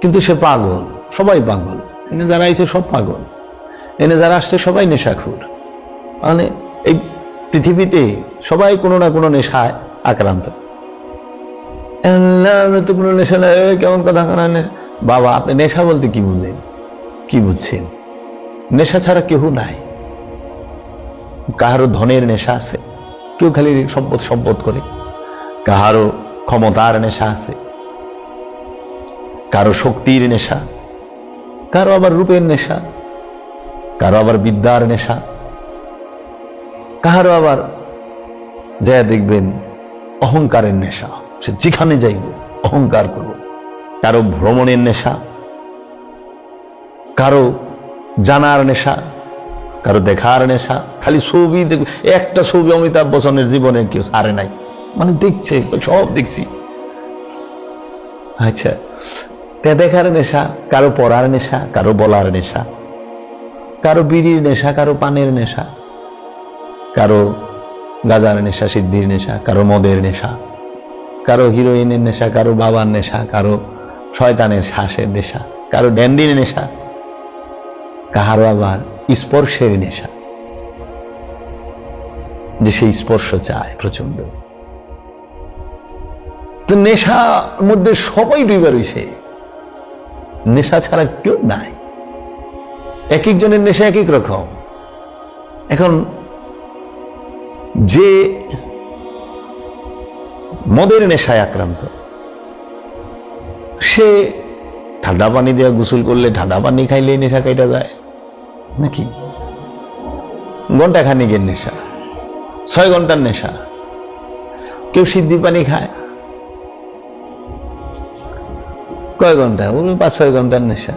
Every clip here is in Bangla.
কিন্তু সে পাগল, সবাই পাগল। এনে যারা আইছে সব পাগল। এনে যারা আসছে সবাই নেশাখুর। মানে এই পৃথিবীতে সবাই কোনো না কোনো নেশায় আক্রান্ত। তো কোনো নেশা নাই কেমন কথা কানা বাবা, আপনি নেশা বলতে কি বুঝেন কি বুঝছেন? নেশা ছাড়া কেউ নাই। কাহারও ধনের নেশা আছে, কেউ খালি সম্পদ সম্পদ করে। কাহারও ক্ষমতার নেশা আছে। কারও শক্তির নেশা, কারও আবার রূপের নেশা, কারও আবার বিদ্যার নেশা, কারও আবার যা দেখবেন অহংকারের নেশা। সে যেখানে যাইব, অহংকার করব। কারও ভ্রমণের নেশা, কারও জানার নেশা, কারও দেখার নেশা। খালি ছবি দেখ একটা ছবি অমিতাভ বচ্চনের জীবনে কেউ সারে নাই। মানে দেখছে, সব দেখছি। আচ্ছা। দেখার নেশা কারও পড়ার নেশা কারও বলার নেশা কারও বিড়ির নেশা কারও পানের নেশা কারও গাজার নেশা সিদ্ধির নেশা কারও মদের নেশা কারও হিরোইনের নেশা কারও বাবার নেশা কারও শয়তানের শ্বাসের নেশা কারও ড্যান্ডির নেশা কাহারও আবার স্পর্শের নেশা যে সেই স্পর্শ চায় প্রচণ্ড তো নেশা মধ্যে সবাই ডুবে রয়েছে নেশা ছাড়া কেউ নাই। এক একজনের নেশা এক এক রকম। এখন যে মদের নেশায় আক্রান্ত, সে ঠান্ডা পানি দেওয়া গোসল করলে ঠান্ডা পানি খাইলে নেশা কাইটা যায়, নাকি? ঘণ্টা খানিকের নেশা, ছয় ঘণ্টার নেশা। কেউ সিদ্ধি পানি খায় কয় ঘণ্টা ওই পাঁচ ছয় ঘণ্টার নেশা।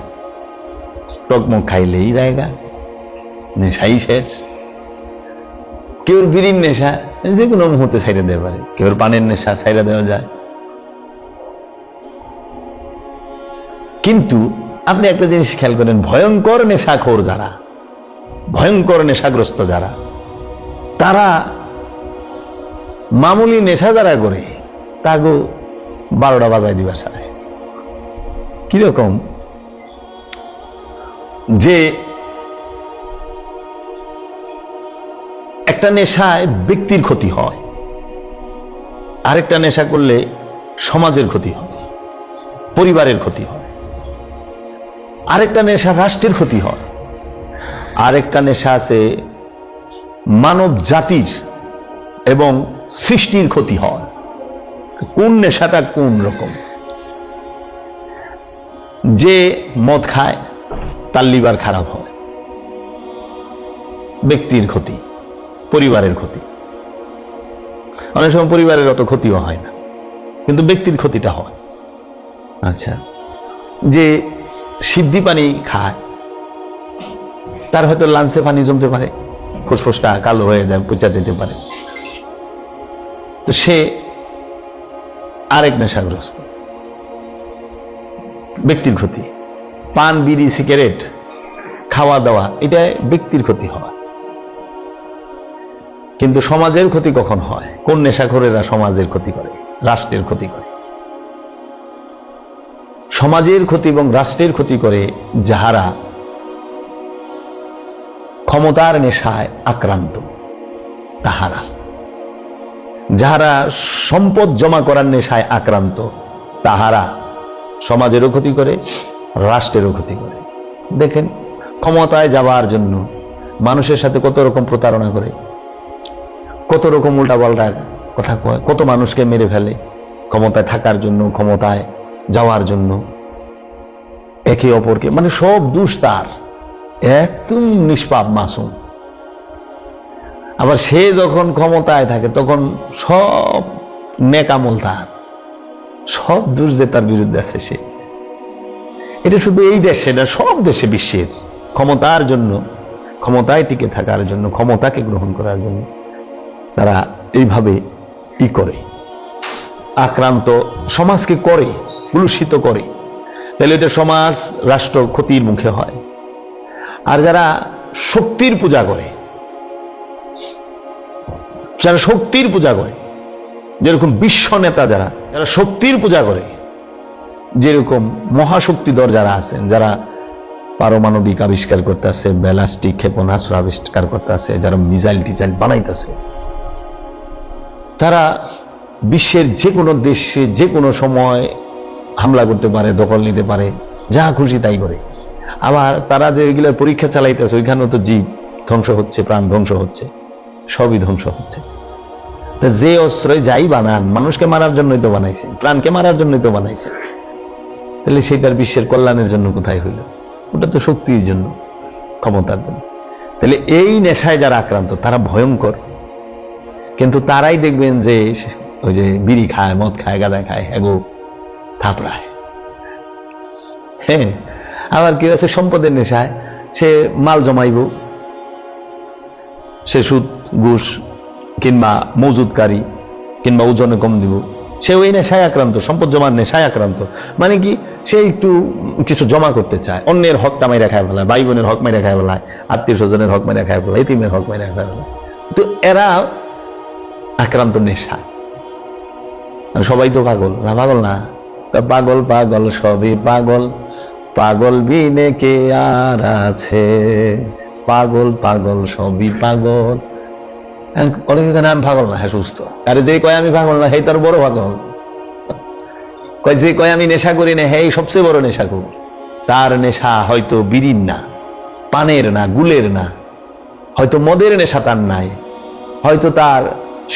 টকমক খাইলেই জায়গা, নেশাই শেষ। কেউ বিড়ির নেশা যে কোনো মুহূর্তে ছাইড়ে দেওয়া পারে। কেউ পানের নেশা, ছাইড়ে দেওয়া যায়। কিন্তু আপনি একটা জিনিস খেয়াল করেন, ভয়ঙ্কর নেশাখোর যারা, ভয়ঙ্কর নেশাগ্রস্ত যারা, তারা মামুলি নেশা যারা করে, তাগো বারোটা বাজায় দিবার চায় কীরকম? যে একটা নেশায় ব্যক্তির ক্ষতি হয়, আরেকটা নেশা করলে সমাজের ক্ষতি হয়, পরিবারের ক্ষতি হয়, আরেকটা নেশা রাষ্ট্রের ক্ষতি হয়, আরেকটা নেশা আছে মানব জাতির এবং সৃষ্টির ক্ষতি হয়। কোন নেশাটা কোন রকম? যে মদ খায়, তার লিভার খারাপ হয়। ব্যক্তির ক্ষতি, পরিবারের ক্ষতি। অনেক সময় পরিবারের অত ক্ষতিও হয় না, কিন্তু ব্যক্তির ক্ষতিটা হয়। আচ্ছা যে সিদ্ধি পানি খায়, তার হয়তো লাঞ্চে পানি জমতে পারে, ফুসফুসটা কালো হয়ে যায়, পচা যেতে পারে। তো সে আরেক নেশাগ্রস্ত। ব্যক্তির ক্ষতি। পান, বিড়ি, সিগারেট খাওয়া দাওয়া এটা ব্যক্তির ক্ষতি হয় কিন্তু সমাজের ক্ষতি কখন হয়? কোন নেশাখোরেরা সমাজের ক্ষতি করে? রাষ্ট্রের ক্ষতি করে। সমাজের ক্ষতি এবং রাষ্ট্রের ক্ষতি করে যাহারা ক্ষমতার নেশায় আক্রান্ত, তাহারা। যাহারা সম্পদ জমা করার নেশায় আক্রান্ত, তাহারা সমাজেরও ক্ষতি করে, রাষ্ট্রেরও ক্ষতি করে। দেখেন, ক্ষমতায় যাওয়ার জন্য মানুষের সাথে কত রকম প্রতারণা করে, কত রকম উল্টাপাল্টা কথা কয়, কত মানুষকে মেরে ফেলে ক্ষমতায় থাকার জন্য, ক্ষমতায় যাওয়ার জন্য। একে অপরকে মানে সব দুষ তার, একদম নিষ্পাপ, মাসুম। আবার সে যখন ক্ষমতায় থাকে, তখন সব নেকামল তার। সব দোষ যে তার বিরুদ্ধে আছে সে। এটা শুধু এই দেশে না, সব দেশে বিশ্বের। ক্ষমতার জন্য, ক্ষমতায় টিকে থাকার জন্য, ক্ষমতাকে গ্রহণ করার জন্য তারা এইভাবে ই করে। আক্রান্ত সমাজকে করে, কুলুষিত করে। তাহলে এটা সমাজ, রাষ্ট্র ক্ষতির মুখে হয়। আর যারা শক্তির পূজা করে, যারা শক্তির পূজা করে যেরকম বিশ্ব নেতা যারা যারা শক্তির পূজা করে, যেরকম মহাশক্তিধর যারা আছেন, যারা পারমাণবিক আবিষ্কার করতেছে, ব্যালাস্টিক ক্ষেপণাস্ত্র আবিষ্কার করতেছে, যারা মিসাইল টিজাইল বানাইতেছে, তারা বিশ্বের যে কোনো দেশে যে কোনো সময় হামলা করতে পারে, দখল নিতে পারে, যা খুশি তাই করে। আবার তারা যে এগুলোর পরীক্ষা চালাইতেছে, ওইখানেও তো জীব ধ্বংস হচ্ছে, প্রাণ ধ্বংস হচ্ছে, সবই ধ্বংস হচ্ছে। যে অস্ত্র যাই বানান, মানুষকে মারার জন্যই তো বানাইছে, প্রাণকে মারার জন্যই তো বানাইছে। তাহলে সেটার বিশ্বের কল্যাণের জন্য কোথায় হইল? ওটা তো শক্তির জন্য, ক্ষমতার জন্য। তাহলে এই নেশায় যারা আক্রান্ত, তারা ভয়ঙ্কর। কিন্তু তারাই দেখবেন যে ওই যে বিড়ি খায়, মদ খায়, গাঁদা খায় হ্যাগো থাপড়ায়। হ্যাঁ আবার কি আছে সম্পদের নেশায়, সে মাল জমাইব, সে সুদ, ঘুষ কিংবা মজুদকারী কিংবা ওজনে কম দিব। সে ওই নেশায় আক্রান্ত, সম্পদ জমার নেশায় আক্রান্ত। মানে কি, সে একটু কিছু জমা করতে চায়, অন্যের হক মাইরা খায় ফেলায় ভাই বোনের হক মাইরা খায় ফেলায় আত্মীয় স্বজনের হক মাইরা খায় ফেলায়, এতিমের হক মাইরা খায় ফেলায়। তো এরা আক্রান্ত নেশা। সবাই তো পাগল। না পাগল না। পাগল পাগল, সবই পাগল। পাগল বিনে কে আর আছে? পাগল পাগল, সবই পাগল। অনেকে এখানে আমি পাগল না হ্যাঁ সুস্থ। আরে যে কয়, আমি পাগল না সেই তার বড় পাগল। কয়, যে কয়, আমি নেশা করি না হ্যাঁ সবচেয়ে বড় নেশা করি। তার নেশা হয়তো বিড়ির না, পানের না, গুলের না, হয়তো মদের নেশা তার নাই, হয়তো তার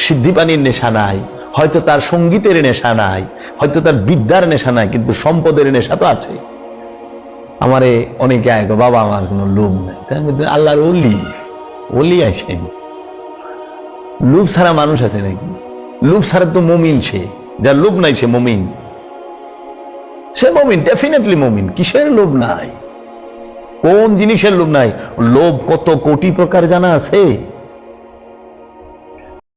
সিদ্ধিপানির নেশা নাই, হয়তো তার সঙ্গীতের নেশা নাই, হয়তো তার বিদ্যার নেশা নাই, কিন্তু সম্পদের নেশা তো আছে। আমারে অনেকে আয় বাবা, আমার কোনো লোভ নাই। আল্লাহর অলি অলি আছে লোভ ছাড়া মানুষ আছে নাকি? লোভ ছাড়া তো মমিন সে, যার লোভ নাই সে মমিন। সে মমিন ডেফিনেটলি মমিন, কিসের লোভ নাই? কোন জিনিসের লোভ নাই? লোভ কত কোটি প্রকার জানা আছে।